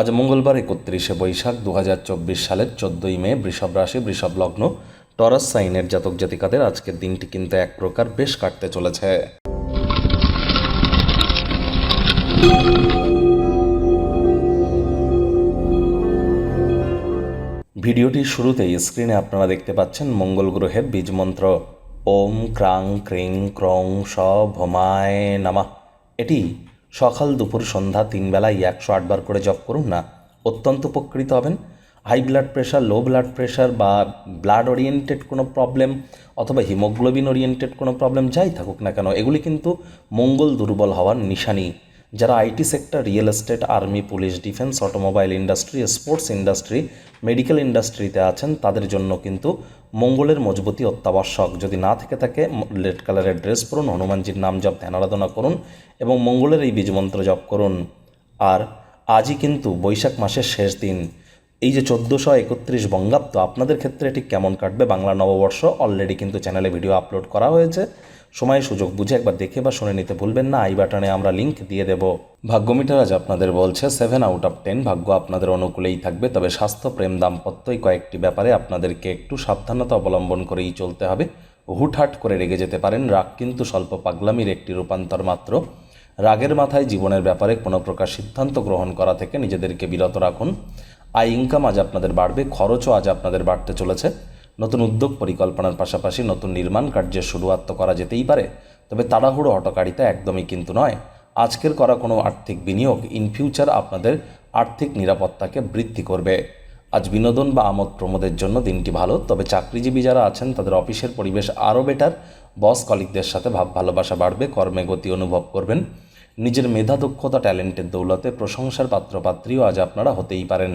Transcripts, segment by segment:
আজ মঙ্গলবার একত্রিশে বৈশাখ দু হাজার চব্বিশ সালের চোদ্দোই মে, বৃষভ রাশি, বৃষভ লগ্ন, টরাস সাইনের জাতক জাতিকাদের আজকের দিনটি কিন্তু এক প্রকার বেশ কাটতে চলেছে। ভিডিওটির শুরুতেই স্ক্রিনে আপনারা দেখতে পাচ্ছেন মঙ্গল গ্রহের বীজ মন্ত্র। ওম ক্রাং ক্রিং ক্রং স ভমায় নামা। এটি সকাল দুপুর সন্ধ্যা তিন বেলায় একশো আটবার করে জপ করুন না, অত্যন্ত উপকৃত হবেন। High blood pressure low blood pressure বা ব্লাড ওরিয়েন্টেড কোনো প্রবলেম অথবা হিমোগ্লোবিন ওরিয়েন্টেড কোনো প্রবলেম যাই থাকুক না কেন, এগুলি কিন্তু মঙ্গল দুর্বল হওয়ার নিশানি। যারা IT sector, real estate, army, police, defence, automobile industry, sports industry, medical ইন্ডাস্ট্রিতে আছেন, তাদের জন্য কিন্তু মঙ্গলের মজবুতি অত্যাবশ্যক। যদি না থেকে থাকে রেড কালারের ড্রেস পরুন, হনুমানজির নাম জপ, ধ্যান আরাধনা করুন এবং মঙ্গলের এই বীজমন্ত্র জপ করুন। আর আজই কিন্তু বৈশাখ মাসের শেষ দিন। এই যে চোদ্দোশো একত্রিশ বঙ্গাব্দ, আপনাদের ক্ষেত্রে এটি কেমন কাটবে? বাংলা নববর্ষ অলরেডি কিন্তু চ্যানেলে ভিডিও আপলোড করা হয়েছে। সময়, সুযোগ বুঝে একবার দেখে বা শুনে নিতে ভুলবেন না। আই বাটনে আমরা লিংক দিয়ে দেব। ভাগ্যমিটার আজ আপনাদের বলছে সেভেন আউট অফ টেন ভাগ্য আপনাদের অনুকূলেই থাকবে, তবে স্বাস্থ্য, প্রেম দাম্পত্য এই কয়েকটি ব্যাপারে আপনাদেরকে একটু সাবধানতা অবলম্বন করেই চলতে হবে। হুটহাট করে রেগে যেতে পারেন। রাগ কিন্তু স্বল্প পাগলামির একটি রূপান্তর মাত্র। রাগের মাথায় জীবনের ব্যাপারে কোনো প্রকার সিদ্ধান্ত গ্রহণ করা থেকে নিজেদেরকে বিরত রাখুন। আয় ইনকাম আজ আপনাদের বাড়বে, খরচও আজ আপনাদের বাড়তে চলেছে। নতুন উদ্যোগ পরিকল্পনার পাশাপাশি নতুন নির্মাণ কার্যের শুরুয়াত করা যেতেই পারে, তবে তাড়াহুড়ো হটকারিতা একদমই কিন্তু নয়। আজকের করা কোনো আর্থিক বিনিয়োগ ইন ফিউচার আপনাদের আর্থিক নিরাপত্তাকে বৃদ্ধি করবে। আজ বিনোদন বা আমোদ প্রমোদের জন্য দিনটি ভালো, তবে চাকরিজীবী যারা আছেন, তাদের অফিসের পরিবেশ আরও বেটার বস কলিকদের সাথে ভাব ভালোবাসা বাড়বে, কর্মে গতি অনুভব করবেন। নিজের মেধা, দক্ষতা ট্যালেন্টের দৌলতে প্রশংসার পাত্রপাত্রীও আজ আপনারা হতেই পারেন।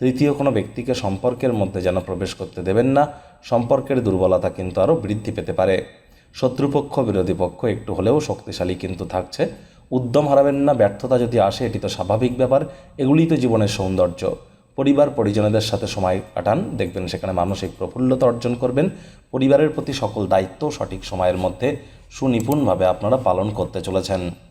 তৃতীয় কোনো ব্যক্তিকে সম্পর্কের মধ্যে যেন প্রবেশ করতে দেবেন না, সম্পর্কের দুর্বলতা কিন্তু আরও বৃদ্ধি পেতে পারে। শত্রুপক্ষ, বিরোধী পক্ষ একটু হলেও শক্তিশালী কিন্তু থাকছে। উদ্যম হারাবেন না, ব্যর্থতা যদি আসে, এটি তো স্বাভাবিক ব্যাপার এগুলিই তো জীবনের সৌন্দর্য। পরিবার, পরিজনদের সাথে সময় কাটান, দেখবেন সেখানে মানসিক প্রফুল্লতা অর্জন করবেন। পরিবারের প্রতি সকল দায়িত্ব সঠিক সময়ের মধ্যে সুনিপুণভাবে আপনারা পালন করতে চলেছেন।